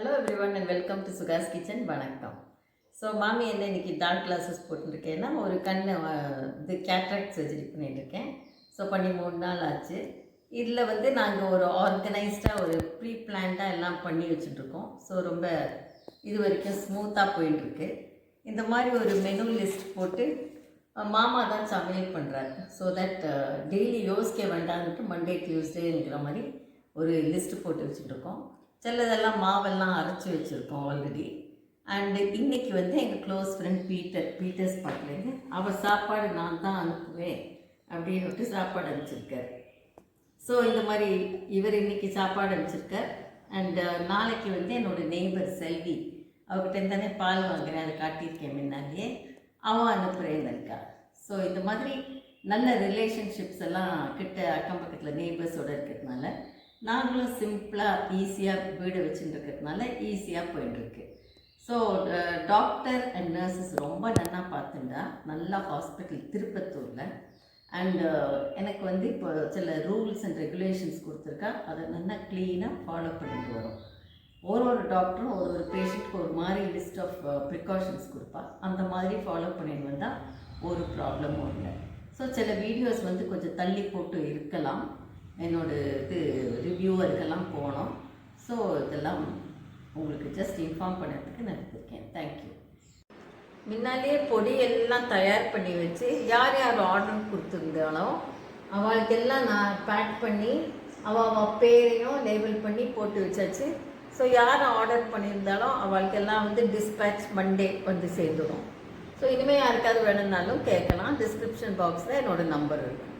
Hello everyone and welcome to Sukash kitchen வணக்கம். So மாமி என்ன இன்னைக்கு டான் கிளாஸஸ் போட்டுருக்கேன்னா ஒரு கண் இது கேட்ராக்ட் சர்ஜரி பண்ணிட்டுருக்கேன். ஸோ பண்ணி மூணு நாள் ஆச்சு. இதில் வந்து நாங்கள் ஒரு ஆர்கனைஸ்டாக ஒரு ப்ரீ பிளான்டாக எல்லாம் பண்ணி வச்சுட்டுருக்கோம். ஸோ ரொம்ப இது வரைக்கும் ஸ்மூத்தாக போயிட்டுருக்கு. இந்த மாதிரி ஒரு மெனு லிஸ்ட் போட்டு மாமா தான் சமையல் பண்ணுறார் ஸோ தட் டெய்லி யோசிக்க வேண்டாம்னுட்டு மண்டே டியூஸ்டேங்கிற மாதிரி ஒரு லிஸ்ட் போட்டு வச்சுட்ருக்கோம் சிலதெல்லாம் மாவெல்லாம் அரைச்சி வச்சுருக்கோம் ஆல்ரெடி அண்டு இன்றைக்கி வந்து எங்கள் க்ளோஸ் ஃப்ரெண்ட் பீட்டர் பீட்டர்ஸ் பார்க்கலேருந்து அவர் சாப்பாடு நான் தான் அனுப்புவேன் அப்படின்னுட்டு சாப்பாடு அனுப்பிச்சிருக்காரு. ஸோ இந்த மாதிரி இவர் இன்னைக்கு சாப்பாடு அனுப்பிச்சிருக்கார். அண்டு uh, நாளைக்கு வந்து என்னோடய நெய்பர் செல்வி அவகிட்ட தானே பால் வாங்குறேன் அதை காட்டியிருக்கேன் முன்னாலேயே அவன் அனுப்புகிறேன்னு இருக்கா ஸோ இந்த மாதிரி நல்ல ரிலேஷன்ஷிப்ஸ் எல்லாம் கிட்ட அக்கம் பக்கத்தில் நெய்பர்ஸோட இருக்கிறதுனால நாங்களும் சிம்பிளாக ஈஸியாக வீடு வச்சுட்டு இருக்கிறதுனால ஈஸியாக போயிட்டுருக்கு ஸோ டாக்டர் அண்ட் நர்சஸ் ரொம்ப நல்லா பார்த்துட்டா நல்லா ஹாஸ்பிட்டல் திருப்பத்தூரில். அண்டு எனக்கு வந்து இப்போ சில ரூல்ஸ் அண்ட் ரெகுலேஷன்ஸ் கொடுத்துருக்கா அதை நல்லா க்ளீனாக ஃபாலோ பண்ணிட்டு வரும். ஒரு ஒரு டாக்டரும் ஒரு ஒரு பேஷண்ட்க்கு ஒரு மாதிரி லிஸ்ட் ஆஃப் ப்ரிகாஷன்ஸ் கொடுப்பா. அந்த மாதிரி ஃபாலோ பண்ணிட்டு வந்தால் ஒரு ப்ராப்ளமும் இல்லை. ஸோ சில வீடியோஸ் வந்து கொஞ்சம் தள்ளி போட்டு இருக்கலாம். என்னோட இது ரிவ்யூவருக்கெல்லாம் போனோம். ஸோ இதெல்லாம் உங்களுக்கு ஜஸ்ட் இன்ஃபார்ம் பண்ணுறதுக்கு நான் இருக்கேன். தேங்க்யூ முன்னாலேயே பொடி எல்லாம் தயார் பண்ணி வச்சு யார் யார் ஆர்டர் கொடுத்துருந்தாலோ அவளுக்கெல்லாம் நான் பேக் பண்ணி அவள் அவள் பேரையும் லேபிள் பண்ணி போட்டு வச்சாச்சு. ஸோ யார் ஆர்டர் பண்ணியிருந்தாலும் அவளுக்கெல்லாம் வந்து டிஸ்பேட்ச் மண்டே வந்து சேர்ந்துடும் ஸோ இனிமேல் யாருக்காவது வேணும்னாலும் கேட்கலாம். டிஸ்கிரிப்ஷன் பாக்ஸில் என்னோடய நம்பர் இருக்கும்